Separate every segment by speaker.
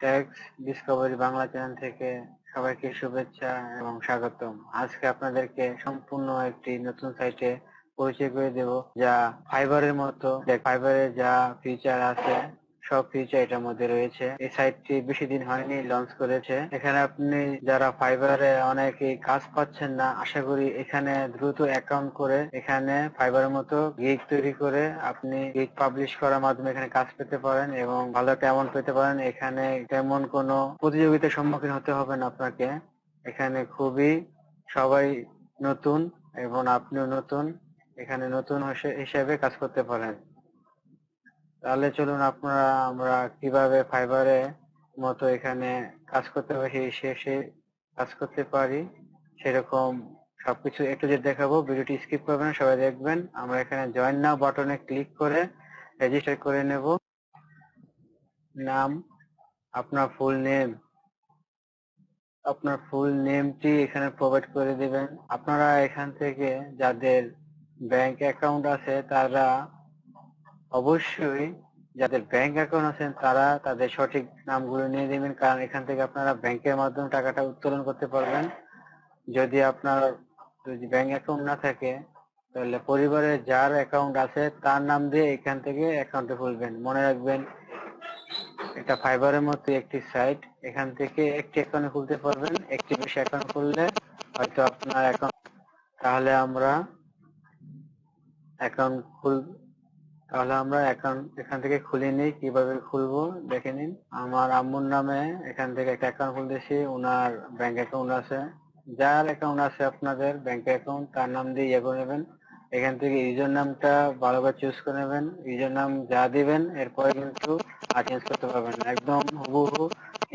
Speaker 1: Tax Discovery Bangla channel থেকে সবাইকে শুভেচ্ছা এবং স্বাগতম। আজকে আপনাদেরকে সম্পূর্ণ একটি নতুন সাইটে পরিচয় করে দেব, যা ফাইবারের মতো। ফাইবারের যা ফিচার আছে সব ফিচার এটার মধ্যে রয়েছে। এই সাইটটি বেশি দিন হয়নি লঞ্চ করেছে। এখানে আপনি যারা ফাইবারে অনেকেই কাজ পাচ্ছেন না, আশা করি এখানে দ্রুত অ্যাকাউন্ট করে এখানে ফাইবারের মতো গিগ তৈরি করে আপনি গিগ পাবলিশ করার মাধ্যমে এখানে কাজ পেতে পারেন এবং ভালো একটা অ্যামাউন্ট পেতে পারেন। এখানে তেমন কোনো প্রতিযোগিতার সম্মুখীন হতে হবে না আপনাকে। এখানে খুবই সবাই নতুন এবং আপনিও নতুন। এখানে নতুন হিসেবে কাজ করতে পারেন। তাহলে চলুন আপনারা, আমরা কীভাবে ফাইবারে মতো এখানে কাজ করতে পারি শেষে কাজ করতে পারি, সেরকম সবকিছু একটু যে দেখাবো, ভিডিওটি স্কিপ করবেন সবাই দেখবেন। আমরা এখানে জয়েন নাও বাটনে ক্লিক করে রেজিস্টার করে নেব। নাম, আপনার ফুল নেম আপনার ফুল নেমটি এখানে প্রোভাইড করে দিবেন। আপনারা এখান থেকে যাদের ব্যাংক অ্যাকাউন্ট আছে, তারা অবশ্যই যাদের ব্যাংক অ্যাকাউন্ট আছেন তারা তাদের সঠিক নামগুলো নিয়ে নেবেন, কারণ এখান থেকে আপনারা ব্যাংকের মাধ্যমে টাকাটা উত্তোলন করতে পারবেন। যদি আপনার, যদি ব্যাংক অ্যাকাউন্ট না থাকে, তাহলে পরিবারের যার অ্যাকাউন্ট আছে তার নাম দিয়ে এখান থেকে অ্যাকাউন্টে খুলবেন। মনে রাখবেন, এটা ফাইবারের মতো একটি সাইট এখান থেকে একটি অ্যাকাউন্টে খুলতে পারবেন। একটি বেশি অ্যাকাউন্ট খুললে হয়তো আপনার অ্যাকাউন্ট তাহলে আমরা অ্যাকাউন্ট খুল তাহলে আমরা অ্যাকাউন্ট এখান থেকে খুলে নিই, কীভাবে খুলবো, দেখে নিন। আমার আম্মুর নামে এখান থেকে একটা অ্যাকাউন্ট খুলতেছি ওনার ব্যাংক অ্যাকাউন্ট আছে। যার অ্যাকাউন্ট আছে আপনাদের ব্যাংক অ্যাকাউন্ট তার নাম দিয়ে ইয়ে করে নেবেন। এখান থেকে ইউজার নামটা ভালো করে চুজ করে নেবেন। ইউজার নাম যা দিবেন, এরপরে কিন্তু আর চেঞ্জ করতে পারবেন একদম হুবহু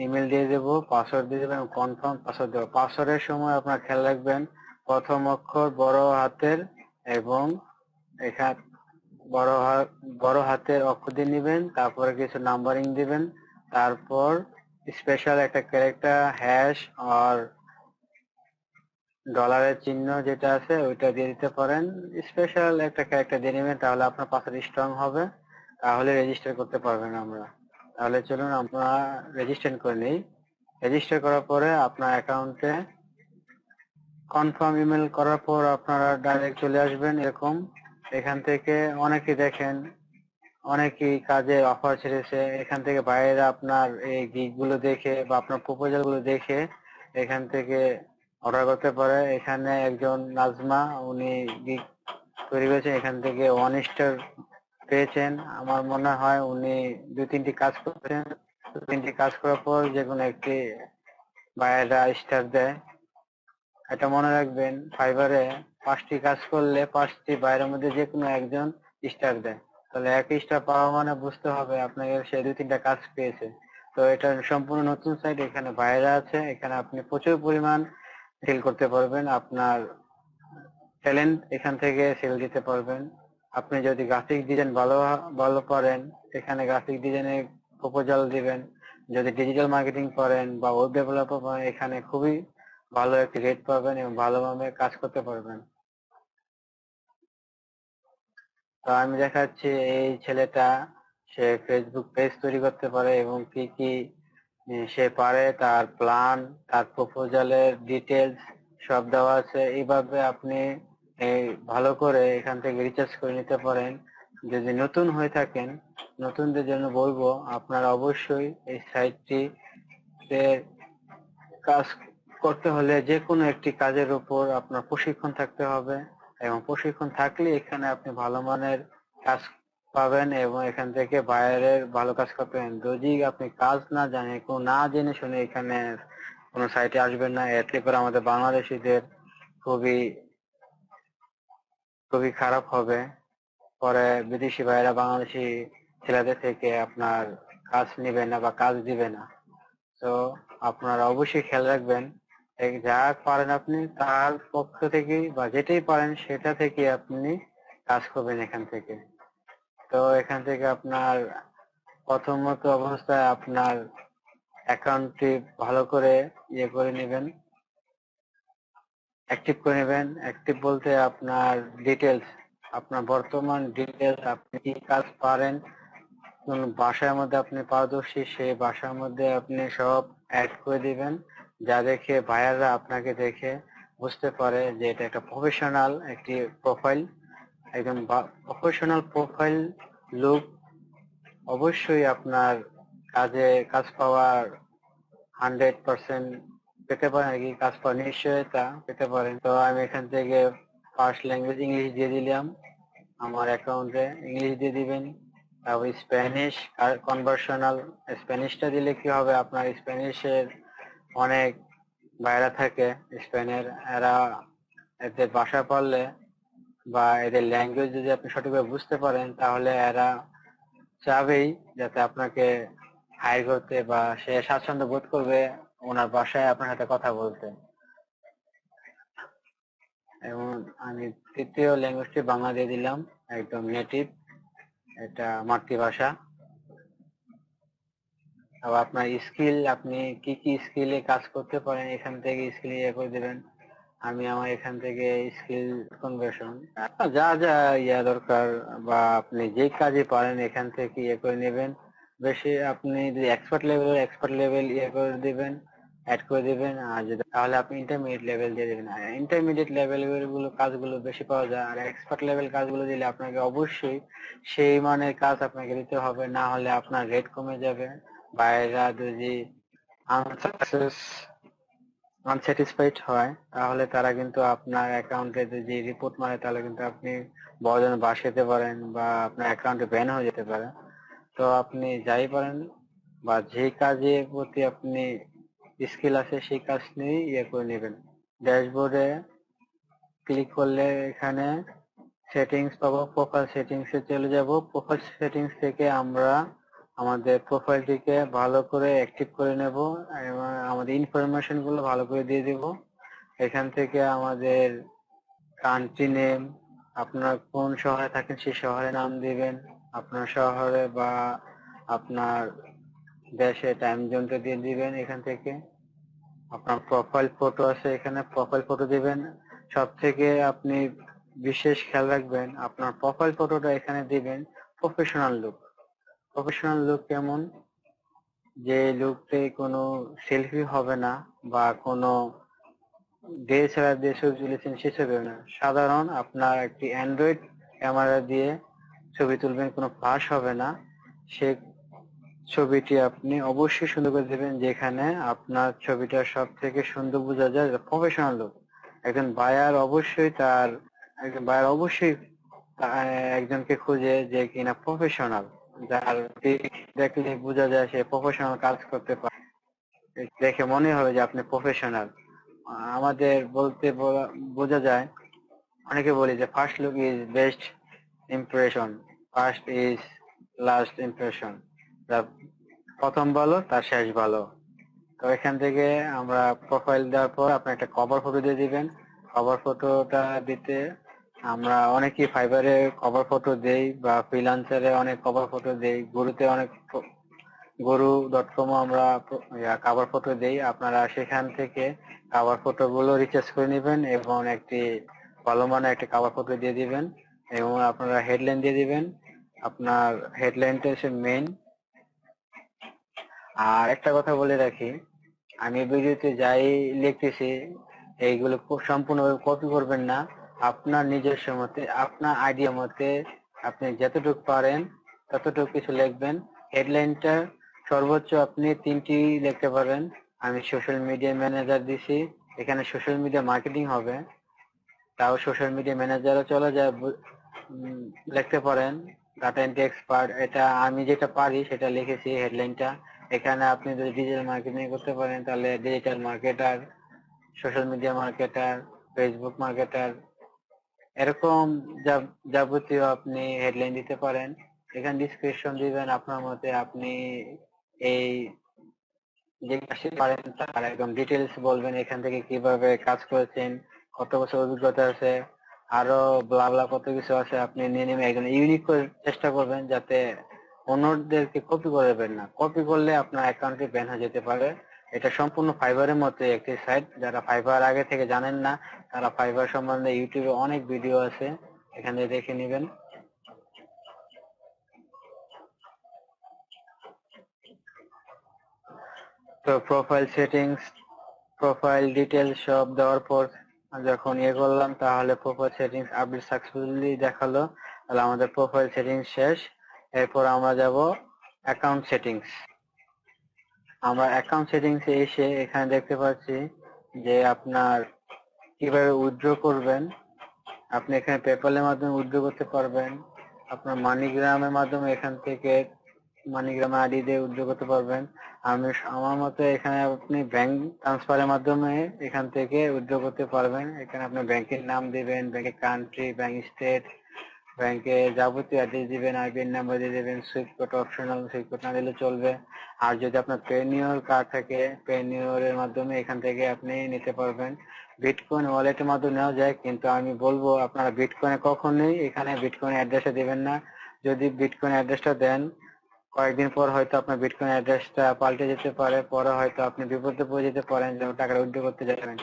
Speaker 1: ইমেল দিয়ে দেবো পাসওয়ার্ড দিয়ে দেবেন কনফার্ম পাসওয়ার্ড দেবো। পাসওয়ার্ডের সময় আপনার খেয়াল রাখবেন, প্রথম অক্ষর বড় হাতের এবং এখানে বড় বড় হাতের অক্ষর দিয়ে নেবেন, তারপরে কিছু নাম্বারিং দিবেন, তারপর স্পেশাল একটা ক্যারেক্টার হ্যাশ আর ডলারের চিহ্ন যেটা আছে ওইটা দিয়ে দিতে পারেন। স্পেশাল একটা ক্যারেক্টার দিয়ে নেবেন, তাহলে আপনার পাসওয়ার্ড স্ট্রং হবে, তাহলে রেজিস্টার করতে পারবেন আমরা। তাহলে চলুন আমরা রেজিস্টার করে নিই। রেজিস্টার করার পরে আপনার অ্যাকাউন্টে কনফার্ম ইমেল করার পর আপনারা ডাইরেক্ট চলে আসবেন এরকম। এখান থেকে অনেকে দেখেন, অনেকেই কাজে অফার ছেড়েছে। এখান থেকে বাইরে আপনার এই গিগগুলো দেখে বা আপনার প্রপোজালগুলো দেখে এখান থেকে অর্ডার করতে পারে। এখানে একজন নাজমা, উনি গিগ তৈরি করেছেন। এখান থেকে ওয়ান স্টার পেয়েছেন। আমার মনে হয় উনি দু তিনটি কাজ করেছেন। দু তিনটি কাজ করার পর যে কোনো একটি বাইরেরা স্টার দেয়। এটা মনে রাখবেন ফাইবারে পাঁচটি কাজ করলে পাঁচটি বাইরের মধ্যে যে কোনো একজন স্টার দেয়। তাহলে এক স্টার পাওয়া মানে বুঝতে হবে আপনাকে সে দুই তিনটা কাজ পেয়েছে। তো এটা সম্পূর্ণ নতুন সাইট এখানে বাইরে আছে, এখানে আপনি প্রচুর পরিমাণ সেল করতে পারবেন। আপনার ট্যালেন্ট এখান থেকে সেল দিতে পারবেন। আপনি যদি গ্রাফিক ডিজাইন ভালো ভালো পারেন এখানে গ্রাফিক ডিজাইনের প্রপোজাল দিবেন। যদি ডিজিটাল মার্কেটিং করেন বা ওয়েব ডেভেলপার এখানে খুবই ভালো একটি রেট পাবেন এবং ভালোভাবে কাজ করতে পারবেন। তো আমি দেখাচ্ছি এই ছেলেটা, সে ফেসবুক পেজ তৈরি করতে পারে এবং কি কি সে পারে, তার প্ল্যান তার প্রপোজালের ডিটেলস সব দেওয়া আছে। এইভাবে আপনি ভালো করে এখান থেকে রিচার্জ করে নিতে পারেন। যদি নতুন হয়ে থাকেন, নতুনদের জন্য বলব, আপনারা অবশ্যই এই সাইটটি কাজ করতে হলে যে কোনো একটি কাজের উপর আপনার প্রশিক্ষণ থাকতে হবে। এবং প্রশিক্ষণ থাকলে এখানে আপনি ভালো মানের কাজ পাবেন এবং এখান থেকে বাইরের ভালো কাজ করবেন। যদি আপনি কাজ না জানেন কোনো না জেনে শুনে এখানে কোনো সাইটে আসবেন না। এতে করে আমাদের বাংলাদেশিদের খুবই খুবই খারাপ হবে। পরে বিদেশি ভাইরা বাংলাদেশি ছেলেদের থেকে আপনার কাজ নেবে না বা কাজ দিবে না। তো আপনারা অবশ্যই খেয়াল রাখবেন। যা পারেন আপনি, তার পক্ষ থেকে বা যেটাই পারেন সেটা থেকে আপনি কাজ করবেন এখান থেকে। তো এখান থেকে আপনার প্রথমত অবস্থায় আপনার অ্যাকাউন্টটি ভালো করে ইয়ে করে নেবেন। অ্যাক্টিভ করে নেবেন। অ্যাক্টিভ বলতে আপনার ডিটেলস আপনার বর্তমান ডিটেলস আপনি কি কাজ পারেন, কোন ভাষার মধ্যে আপনি পারদর্শী সেই ভাষার মধ্যে আপনি সব অ্যাড করে দিবেন। যা দেখে ভাইয়াররা আপনাকে দেখে বুঝতে পারে যে এটা একটা প্রফেশনাল একটি প্রোফাইল একজন প্রফেশনাল প্রোফাইল লুক অবশ্যই আপনার কাজে কাজ পাওয়ার হান্ড্রেড পার্সেন্ট পেতে পারেন, আর কি কাজ পাওয়ার নিশ্চয়তা পেতে পারেন। তো আমি এখান থেকে ফার্স্ট ল্যাঙ্গুয়েজ ইংলিশ দিয়ে দিলাম। আমার অ্যাকাউন্টে ইংলিশ দিয়ে দিবেন। স্প্যানিশ আর কনভার্সনাল স্প্যানিশটা দিলে কি হবে? আপনার স্প্যানিশের অনেক বাইরে থাকে। স্পেনের এরা এদের ভাষা পড়লে বা এদের ল্যাঙ্গুয়েজ যদি আপনি সঠিকভাবে বুঝতে পারেন, তাহলে এরা চাবেই যাতে আপনাকে হায়ার করতে বা সে স্বাচ্ছন্দ্য বোধ করবে ওনার বাসায় আপনার সাথে কথা বলতে। এবং আমি তৃতীয় ল্যাঙ্গুয়েজটি বাংলা দিয়ে দিলাম, একদম নেটিভ এটা মাতৃভাষা। আবার আপনার স্কিল, আপনি কি কি স্কিলে কাজ করতে পারেন, এখান থেকে স্কিল ইয়ে করে দেবেন। আমি আমার এখান থেকে স্কিল কনভার্সন। যা যা ইয়া দরকার বা আপনি যে কাজে পারেন, এখান থেকে ইয়ে করে নেবেন। বেশি আপনি যদি এক্সপার্ট লেভেল এক্সপার্ট লেভেল ইয়ে করে দিবেন অ্যাড করে দিবেন, আর যদি, তাহলে আপনি ইন্টারমিডিয়েট লেভেল দিয়ে দিবেন। আর ইন্টারমিডিয়েট লেভেলগুলো কাজগুলো বেশি পাওয়া যায়, আর এক্সপার্ট লেভেল কাজগুলো দিলে আপনাকে অবশ্যই সেই মানের কাজ আপনাকে দিতে হবে, না হলে আপনার রেট কমে যাবে। বাইরা যদি আনস্যাটিসফাইড হয়, তাহলে তারা কিন্তু আপনার অ্যাকাউন্টে যদি রিপোর্ট মারে, তাহলে কিন্তু আপনি বড়জন বাস যেতে পারেন বা আপনার অ্যাকাউন্টে ব্যান হয়ে যেতে পারে। তো আপনি যাই পারেন, বা যে কাজের প্রতি আপনি স্কিল আছে, সেই কাজ নিয়ে ইয়ে করে নেবেন। ড্যাশবোর্ডে ক্লিক করলে এখানে সেটিংস পাবো প্রোফাইল এ চলে যাব। প্রোফাইল সেটিংস থেকে আমরা আমাদের প্রোফাইলটিকে ভালো করে অ্যাক্টিভ করে নেব এবং আমাদের ইনফরমেশনগুলো ভালো করে দিয়ে দেব। এখান থেকে আমাদের কান্ট্রি নেম আপনার কোন শহরে থাকেন সেই শহরের নাম দিবেন। আপনার শহরে বা আপনার দেশে টাইম জোনটা দিয়ে দিবেন এখান থেকে। আপনার প্রোফাইল ফটো আছে এখানে প্রোফাইল ফটো দিবেন। সব থেকে আপনি বিশেষ খেয়াল রাখবেন, আপনার প্রোফাইল ফটোটা এখানে দিবেন প্রফেশনাল লুক প্রফেশনাল লুক কেমন? যে লুকতে কোনো সেলফি হবে না বা কোনো ডিএসএলআর দিয়ে ছবি তুলেছেন সেসব হবে না। সাধারণ আপনার একটি অ্যান্ড্রয়েড ক্যামেরা দিয়ে ছবি তুলবেন, কোনো ফাঁস হবে না। সে ছবিটি আপনি অবশ্যই সুন্দর করে দেবেন, যেখানে আপনার ছবিটা সব থেকে সুন্দর বোঝা যায় প্রফেশনাল লুক। একজন বায়ার অবশ্যই তার, একজন বায়ার অবশ্যই একজনকে খুঁজে যে কিনা প্রফেশনাল যার দেখলে বোঝা যায় সে প্রফেশনাল কাজ করতে পারে। দেখে মনে হবে যে আপনি প্রফেশনাল আমাদের বলতে বোঝা যায়, অনেকে বলি যে first look is best impression first is last impression প্রথম ভালো তার শেষ ভালো তো এখান থেকে আমরা প্রোফাইল দেওয়ার পর আপনি একটা কভার ফটো দিয়ে দিবেন। কভার ফটোটা দিতে আমরা অনেকেই ফাইবারে কভার ফটো দেই বা ফ্রিলান্সারে অনেক কভার ফটো দেই। গরুতে অনেক গরু ডট কম আমরা কভার ফটো দেই। আপনারা সেখান থেকে কভার ফটো গুলো রিচার্জ করে নেবেন এবং একটি ভালো মানের একটি কভার ফটো দিয়ে দিবেন এবং আপনারা হেডলাইন দিয়ে দিবেন। আপনার হেডলাইনটা হচ্ছে মেইন আর একটা কথা বলে রাখি, আমি ভিডিওতে যাই লিখতেছি, এইগুলো খুব সম্পূর্ণভাবে কপি করবেন না। আপনার নিজস্ব মতে, আপনার আইডিয়া মতে আপনি যতটুকু পারেন ততটুকু কিছু লিখবেন। হেডলাইনটা সর্বোচ্চ আপনি তিনটি লিখতে পারেন। আমি সোশ্যাল মিডিয়া ম্যানেজার দিছি, এখানে সোশ্যাল মিডিয়া মার্কেটিং হবে। তাও সোশ্যাল মিডিয়া ম্যানেজারও চলে যায় লিখতে পারেন। ডাটা এন্ট্রি এক্সপার্ট এটা আমি যেটা পারি সেটা লিখেছি হেডলাইনটা এখানে আপনি যদি ডিজিটাল মার্কেটিং করতে পারেন, তাহলে digital marketer social media marketer Facebook marketer এরকম যাবতীয় আপনি হেডলাইন দিতে পারেন। এখানে ডিসক্রিপশন দিবেন আপনার মতে আপনি এই যে কাজটি পারেন, তার একদম ডিটেলস বলবেন, এখান থেকে কীভাবে কাজ করেছেন, কত বছর অভিজ্ঞতা আছে, আরও ব্লা ব্লা কত কিছু আছে, আপনি নিয়ে নেমে একদম ইউনিক চেষ্টা করবেন যাতে অন্যদেরকে কপি করবেন না। কপি করলে আপনার অ্যাকাউন্টটি ব্যান হয়ে যেতে পারে। এটা সম্পূর্ণ ফাইবারের মতো একটি সাইট যারা ফাইবার আগে থেকে জানেন না, তারা ফাইবার সম্বন্ধে ইউটিউবে অনেক ভিডিও আছে। এখানে দেখে নেবেন। তো প্রোফাইল সেটিংস প্রোফাইল ডিটেলস সব দেওয়ার পর যখন ইয়ে করলাম, তাহলে প্রোফাইল সেটিংস আপডেট সাকসেসফুলি দেখাল। তাহলে আমাদের প্রোফাইল সেটিংস শেষ। এরপর আমরা যাব অ্যাকাউন্ট সেটিংস আমরা অ্যাকাউন্ট সেটিংস এসে এখানে দেখতে পাচ্ছি যে আপনার কীভাবে উইথড্র করবেন, আপনি এখানে পেপ্যালের মাধ্যমে উইথড্র করতে পারবেন, আপনার মানিগ্রামের মাধ্যমে এখান থেকে মানিগ্রাম আইডি দিয়ে উইথড্র করতে পারবেন। আমি আমার মতে এখানে আপনি ব্যাংক ট্রান্সফারের মাধ্যমে এখান থেকে উইথড্র করতে পারবেন। এখানে আপনার ব্যাংকের নাম দিবেন ব্যাংকের কান্ট্রি ব্যাংক স্টেট ব্যাংকে যাবতীয় অ্যাড্রেস দিবেন আইবিএন নাম্বার দিয়ে দেবেন SWIFT code optional SWIFT code না দিলে চলবে। আর যদি আপনার পেনিওর কার্ড থাকে পেনিওরের মাধ্যমে এখান থেকে আপনি নিতে পারবেন। বিটকয়েন ওয়ালেটের মাধ্যমে নেওয়া যায়, কিন্তু আমি বলব আপনারা বিটকয়েনে কখনোই এখানে বিটকয়েন অ্যাড্রেসটা দিবেন না। যদি বিটকয়েন অ্যাড্রেসটা দেন, কয়েকদিন পর হয়তো আপনার বিটকয়েন অ্যাড্রেসটা পাল্টে যেতে পারে, পরে হয়তো আপনি বিপদে পড়ে যেতে পারেন যেমন টাকাটা উইথড্র করতে যাবেন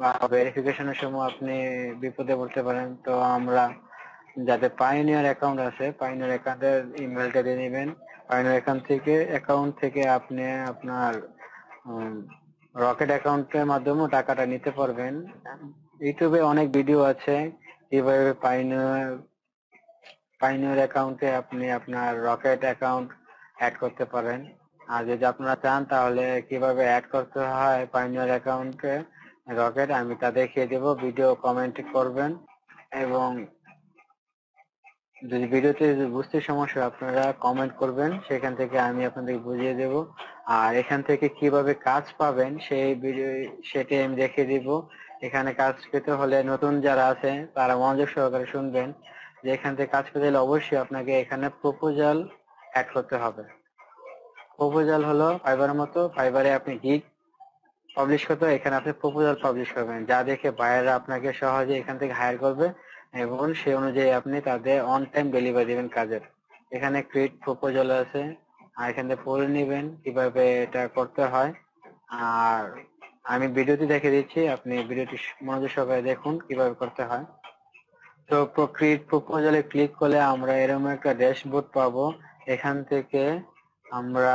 Speaker 1: বা ভেরিফিকেশনের সময় আপনি বিপদে পড়তে পারেন, তো আমরা যাদের পাইনিয়ার অ্যাকাউন্ট আছে পাইনিয়ার অ্যাকাউন্টের ইমেলটা দিয়ে নেবেন। পাইনিয়ার অ্যাকাউন্ট থেকে অ্যাকাউন্ট থেকে আপনি আপনার রকেট অ্যাকাউন্টের মাধ্যমেও টাকাটা নিতে পারবেন। ইউটিউবে অনেক ভিডিও আছে কীভাবে পাইনিয়ার পাইনিয়ার অ্যাকাউন্টে আপনি আপনার রকেট অ্যাকাউন্ট অ্যাড করতে পারেন। আর যদি আপনারা চান, তাহলে কীভাবে অ্যাড করতে হয় পাইনিয়ার অ্যাকাউন্টে রকেট আমি তা দেখিয়ে দেব। ভিডিও কমেন্ট করবেন এবং যদি ভিডিওতে বুঝতে সমস্যা আপনারা কমেন্ট করবেন, সেখান থেকে আমি আপনাদের বুঝিয়ে দেব। আর এখান থেকে কীভাবে কাজ পাবেন, সেই ভিডিও সেটি আমি দেখিয়ে দিব। এখানে কাজ পেতে হলে নতুন যারা আছে, তারা মনোযোগ সহকারে শুনবেন। যে এখান থেকে কাজ পেতে হলে অবশ্যই আপনাকে এখানে প্রপোজাল অ্যাড করতে হবে। প্রপোজাল হলো ফাইবারের মতো ফাইবারে আপনি গিগ পাবলিশ করতে, এখানে আপনি প্রপোজাল পাবলিশ করবেন। যা দেখে বায়াররা আপনাকে সহজে এখান থেকে হায়ার করবে। এবং সেই অনুযায়ী আপনি তাদের অন টাইম ডেলিভারি দিবেন কাজের। এখানে ক্রিয়েট প্রপোজাল আছে, আর এখান থেকে পড়ে নেবেন কীভাবে এটা করতে হয়। আর আমি ভিডিওটি দেখে দিচ্ছি, আপনি ভিডিওটি মনোযোগ সহকারে দেখুন কীভাবে করতে হয়। তো ক্রিয়েট প্রপোজালে ক্লিক করলে আমরা এরকম একটা ড্যাশবোর্ড পাবো। এখান থেকে আমরা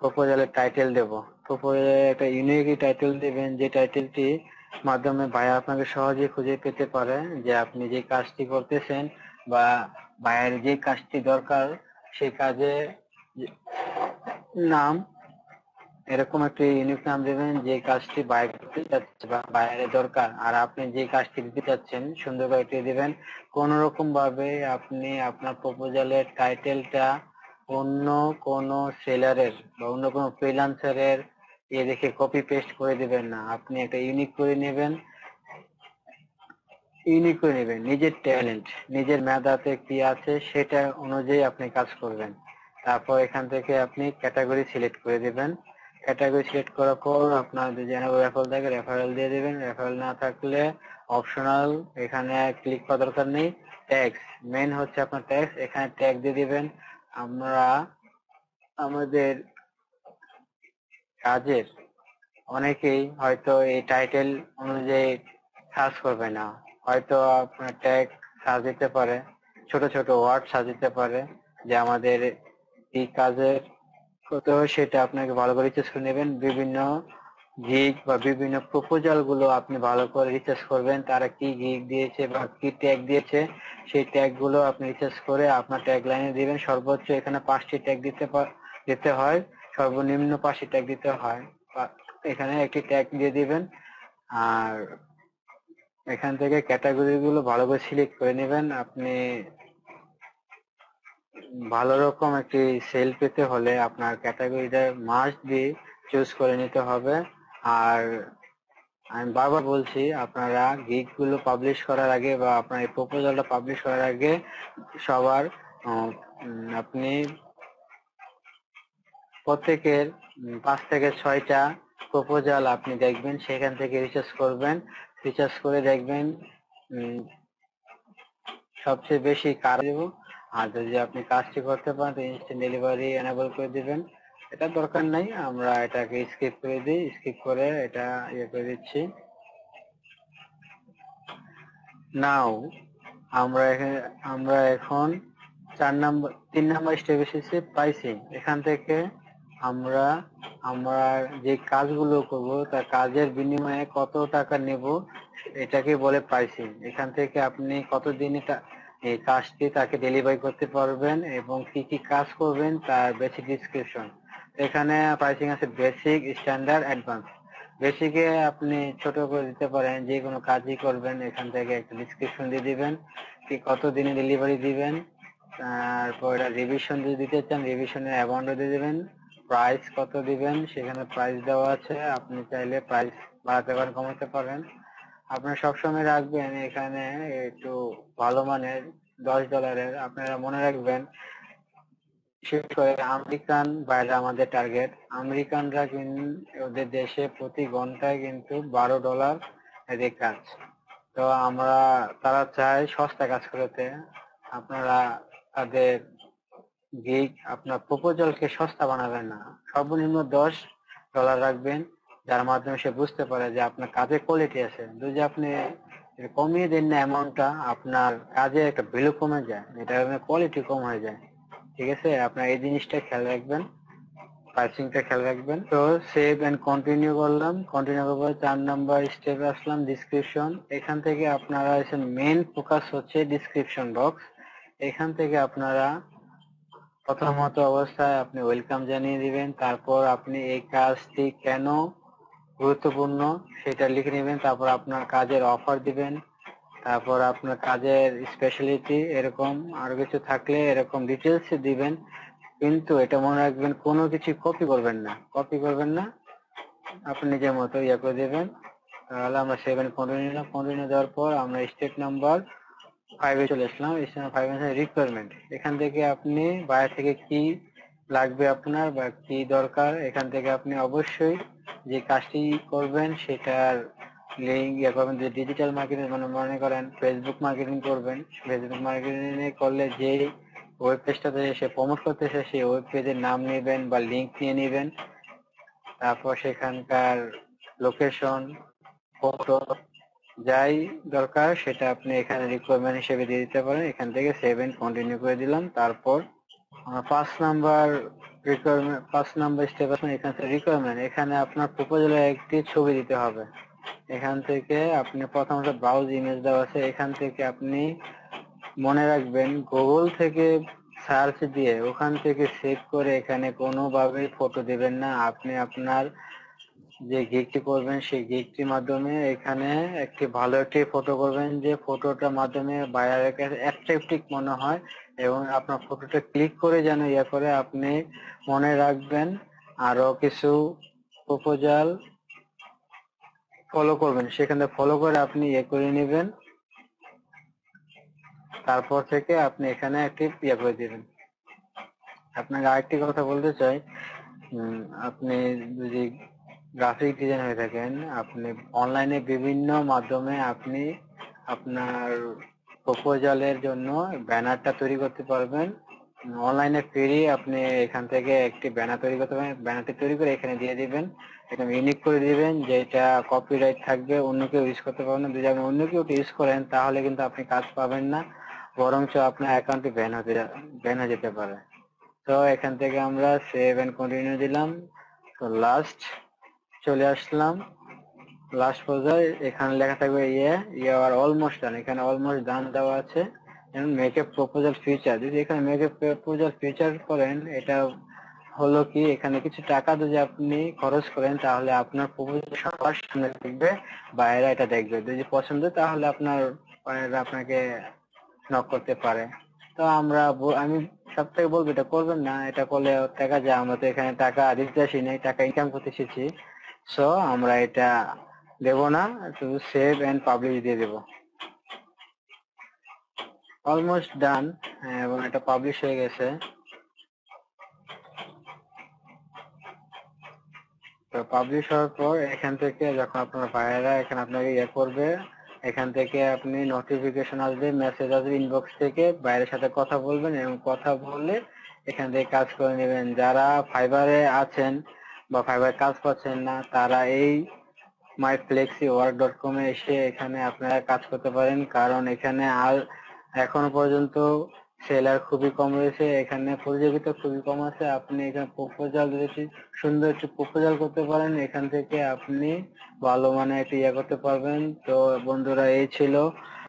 Speaker 1: প্রপোজালের টাইটেল দেব। প্রপোজালে একটা ইউনিক টাইটেল দিবেন, যে টাইটেলটি মাধ্যমে ভাইয়া আপনাকে সহজে খুঁজে পেতে পারে যে আপনি যে কাজটি করতেছেন বা ভাইয়ের যে কাজটি দরকার, সেই কাজে নাম, এরকম একটি ইউনিক নাম দেবেন যে কাজটি বাইর চাচ্ছে বা বাইরে দরকার। আর আপনি যে কাজটি দিতে চাচ্ছেন সুন্দর করে এটি দিবেন। কোন রকম ভাবে আপনি আপনার প্রপোজালের টাইটেলটা অন্য কোন সেলারের বা অন্য কোন ফ্রিল্যান্সারের এ দেখে কপি পেস্ট করে দিবেন না। আপনি একটা ইউনিক করে নেবেন। ইউনিক করে নেবেন। নিজের ট্যালেন্ট নিজের মেধাতে কি আছে সেটা অনুযায়ী আপনি কাজ করবেন। তারপর এখান থেকে আপনি ক্যাটাগরি সিলেক্ট করে দিবেন। ক্যাটাগরি সিলেক্ট করার পর আপনার যদি রেফারেল থাকে রেফারেল দিয়ে দিবেন। রেফারেল না থাকলে অপশনাল এখানে ক্লিক করা দরকার নেই। ট্যাক্স মেন হচ্ছে আপনার ট্যাক্স এখানে ট্যাগ দিয়ে দিবেন। আমরা আমাদের কাজের। অনেকেই হয়তো এই টাইটেল অনুযায়ী সার্চ করবে না। হয়তো আপনার ট্যাগ সার্চ দিতে পারে, ছোট ছোট ওয়ার্ড সার্চ দিতে পারে যে আমাদের এই কাজের হয় সেটা আপনাকে ভালো করে রিসার্চ করে নেবেন। বিভিন্ন গিগ বা বিভিন্ন প্রপোজালগুলো আপনি ভালো করে রিসার্চ করবেন, তারা কি গিগ দিয়েছে বা কি ট্যাগ দিয়েছে, সেই ট্যাগগুলো আপনি রিসার্চ করে আপনার ট্যাগ লাইনে দিবেন। সর্বোচ্চ এখানে পাঁচটি ট্যাগ দিতে দিতে হয়। সর্বনিম্ন পাঁচটি ট্যাগ দিতে হয়। এখানে একটি ট্যাগ দিয়ে দিবেন। আর এখান থেকে ক্যাটাগরি গুলো ভালো করে সিলেক্ট করে নেবেন। আপনি ভালো রকম একটি সেল পেতে হলে আপনার ক্যাটাগরিটা মাস্ট বি চুজ করে নিতে হবে। আর আমি বারবার বলছি, আপনারা গিগগুলো পাবলিশ করার আগে বা আপনার এই প্রপোজালটা পাবলিশ করার আগে সবার আপনি প্রত্যেকের পাঁচ থেকে ছয়টা প্রপোজাল আপনি দেখবেন, সেখান থেকে রিসার্চ করবেন। রিসার্চ করে দেখবেন সবচেয়ে বেশি কার আর যদি আপনি কাজটি করতে পারেন, তো ইনস্ট্যান্ট ডেলিভারি এনেবল করে দিবেন। এটা দরকার নাই, আমরা এটাকে স্কিপ করে দিই। স্কিপ করে এটা ইয়ে করে দিচ্ছি। নাও আমরা আমরা এখন চার নাম্বার, তিন নাম্বার স্টেপ এসেছি প্রাইসিং এখান থেকে আমরা আমরা যে কাজগুলো করব, তার কাজের বিনিময়ে কত টাকা নেব, এটাকে বলে প্রাইসিং এখান থেকে আপনি কত দিনে এই কাজটি তাকে ডেলিভারি করতে পারবেন এবং কি কি কাজ করবেন, তার বেসিক ডিসক্রিপশন এখানে প্রাইসিং আছে বেসিক স্ট্যান্ডার্ড অ্যাডভান্স বেসিকে আপনি ছোট করে দিতে পারেন, যে কোনো কাজই করবেন, এখান থেকে একটা ডিসক্রিপশন দিয়ে দিবেন, কি কত দিনে ডেলিভারি দিবেন, তারপর রিভিশন যদি দিতে চান রিভিশনের অ্যামাউন্টও দিয়ে দিবেন প্রাইস কত দিবেন, সেখানে প্রাইস দেওয়া আছে, আপনি চাইলে প্রাইস বাড়াতে পারেন, কমাতে পারেন। আপনারা সবসময় রাখবেন এখানে একটু ভালো মানের, দশ ডলারের আপনারা মনে রাখবেন, বিশেষ করে আমেরিকান বাইরে আমাদের টার্গেট আমেরিকানরা কিন্তু ওদের দেশে প্রতি ঘন্টায় কিন্তু বারো ডলার এদের কাজ। তো আমরা, তারা চায় সস্তা কাজ করতে। আপনারা তাদের গিগ আপনার প্রপোজালকে সস্তা বানাবেন না, সর্বনিম্ন দশ ডলার রাখবেন, যার মাধ্যমে সে বুঝতে পারে যে আপনার কাজের কোয়ালিটি আছে। যদি আপনি কমিয়ে দেন না অ্যামাউন্টটা আপনার কাজের একটা ভ্যালু কমে যায়, এটা কোয়ালিটি কম হয়ে যায়। ঠিক আছে? আপনার এই জিনিসটা খেয়াল রাখবেন প্রাইসিংটা খেয়াল রাখবেন। তো সেভ এন্ড কন্টিনিউ করলাম। কন্টিনিউ করার চার নাম্বার স্টেপে আসলাম ডিসক্রিপশন এখান থেকে আপনারা মেন ফোকাস হচ্ছে ডিসক্রিপশন বক্স এখান থেকে আপনারা প্রথমত অবস্থায় আপনি ওয়েলকাম জানিয়ে দিবেন, তারপর আপনি এই কাজটি কেন গুরুত্বপূর্ণ সেটা লিখে নেবেন, তারপর আপনার কাজের অফার দিবেন, তারপর আপনার কাজের স্পেশালিটি এরকম আরও কিছু থাকলে এরকম ডিটেলস দিবেন, কিন্তু এটা মনে রাখবেন কোনো কিছু কপি করবেন না। কপি করবেন না, আপনি নিজের মতো ইয়ে করে দেবেন। তাহলে আমরা সেভেন কন্টিনিউ কন্টিনিউ দেওয়ার পর আমরা স্টেপ নাম্বার ফাইভে চলে আসলাম স্টেপ ফাইভ রিকোয়ারমেন্ট এখান থেকে আপনি বাইরে থেকে কি লাগবে আপনার বা কি দরকার, এখান থেকে আপনি অবশ্যই যে কাজটি করবেন সেটার লিঙ্ক ইয়ে করবেন যে ডিজিটাল মার্কেটিং মানে মনে করেন ফেসবুক মার্কেটিং করবেন ফেসবুক মার্কেটিং করলে যে ওয়েব পেজটাতে সে প্রমোট করতেছে, সেই ওয়েব পেজের নাম নেবেন বা লিঙ্ক নিয়ে নেবেন। তারপর সেখানকার লোকেশন ফটো যাই দরকার, সেটা আপনি এখানে রিকোয়ারমেন্ট হিসেবে দিয়ে দিতে পারেন। এখান থেকে সেভেন কন্টিনিউ করে দিলাম। তারপর পাঁচ নাম্বার রিকোয়ারমেন্ট পাঁচ নাম্বার স্টেপ আছে এখান থেকে রিকোয়ারমেন্ট এখানে আপনার প্রপোজালের একটি ছবি দিতে হবে। এখান থেকে আপনি প্রথমত ব্রাউজ ইমেজ দেওয়া আছে, এখান থেকে আপনি মনে রাখবেন গুগল থেকে সার্চ দিয়ে ওখান থেকে সেভ করে এখানে কোনোভাবেই ফটো দিবেন না। আপনি আপনার যে গিগটি করবেন, সেই গিগটির মাধ্যমে এখানে একটি ভালো একটি ফটো করবেন যে ফটোটার মাধ্যমে বাইরের কাছে অ্যাট্রাকটিভ মনে হয় এবং আপনার ফটোটা ক্লিক করে যেন ইয়ে করে আপনি মনে রাখবেন। আরও কিছু প্রপোজাল ফলো করবেন, সেখানে ফলো করে আপনি ইয়ে করে নেবেন। তারপর থেকে আপনি এখানে একটি ইয়ে করে দিবেন। আপনাকে আরেকটি কথা বলতে চাই আপনি যদি গ্রাফিক ডিজাইন হয়ে থাকেন, আপনি অনলাইনে বিভিন্ন মাধ্যমে আপনি আপনার প্রপোজালের জন্য ব্যানারটা তৈরি করতে পারবেন। অনলাইনে ফ্রি আপনি এখান থেকে একটি ব্যানার তৈরি করতে পারেন ব্যানারটি তৈরি করে এখানে দিয়ে দিবেন। একদম ইউনিক করে দিবেন, যেটা কপিরাইট থাকবে, অন্য কেউ ইউজ করতে পারবেন না। যদি আপনি অন্য কেউ ইউজ করেন, তাহলে কিন্তু আপনি কাজ পাবেন না, বরঞ্চ আপনার অ্যাকাউন্টটি ব্যান হতে ব্যান হয়ে যেতে পারে। তো এখান থেকে আমরা সেভ এন্ড কন্টিনিউ দিলাম। তো লাস্ট চলে আসলাম। লাস্ট পর্যায়ে এখানে লেখা থাকবে ইয়ে ইয়ে আর অলমোস্ট ডান এখানে অলমোস্ট ডান দেওয়া আছে। মেক এ প্রপোজাল ফিচার যদি এখানে মেক এ প্রপোজাল ফিচার করেন, এটা হলো কি, এখানে কিছু টাকা যদি আপনি খরচ করেন, তাহলে আপনার প্রপোজাল সবার সামনে দেখবে, বাইরে এটা দেখবে। যদি পছন্দ, তাহলে আপনার আপনাকে নক করতে পারে। তো আমরা আমি সব থেকে বলব, এটা করবেন না। এটা করলে টাকা যায়, আমরা তো এখানে টাকা দিতে আসি নাই, টাকা ইনকাম করতে এসেছি। সো আমরা এটা দেব না, শুধু সেভ এন্ড পাবলিশ দিয়ে দেব। অলমোস্ট ডান এবং এটা পাবলিশ হয়ে গেছে। তো পাবলিশ হওয়ার পর এখান থেকে যখন আপনার ভাইয়েরা এখানে আপনাকে ইয়ে করবে, এখান থেকে আপনি নোটিফিকেশন আসবে মেসেজ আসবে ইনবক্স থেকে, বাইরের সাথে কথা বলবেন এবং কথা বললে এখান থেকে কাজ করে নেবেন। যারা ফাইবারে আছেন বা ফাইবার কাজ পাচ্ছেন না, তারা এই মাই ফ্লেক্সি ওয়ার্ক ডট এ এসে এখানে আপনারা কাজ করতে পারেন। কারণ এখানে আর এখনও পর্যন্ত সেলার খুবই কম রয়েছে, এখানে প্রতিযোগিতা খুবই কম আছে। আপনি এখানে প্রপোজাল যদি সুন্দর একটি প্রপোজাল করতে পারেন, এখান থেকে আপনি ভালো মানে একটা ইয়ে করতে পারবেন। তো বন্ধুরা, এই ছিল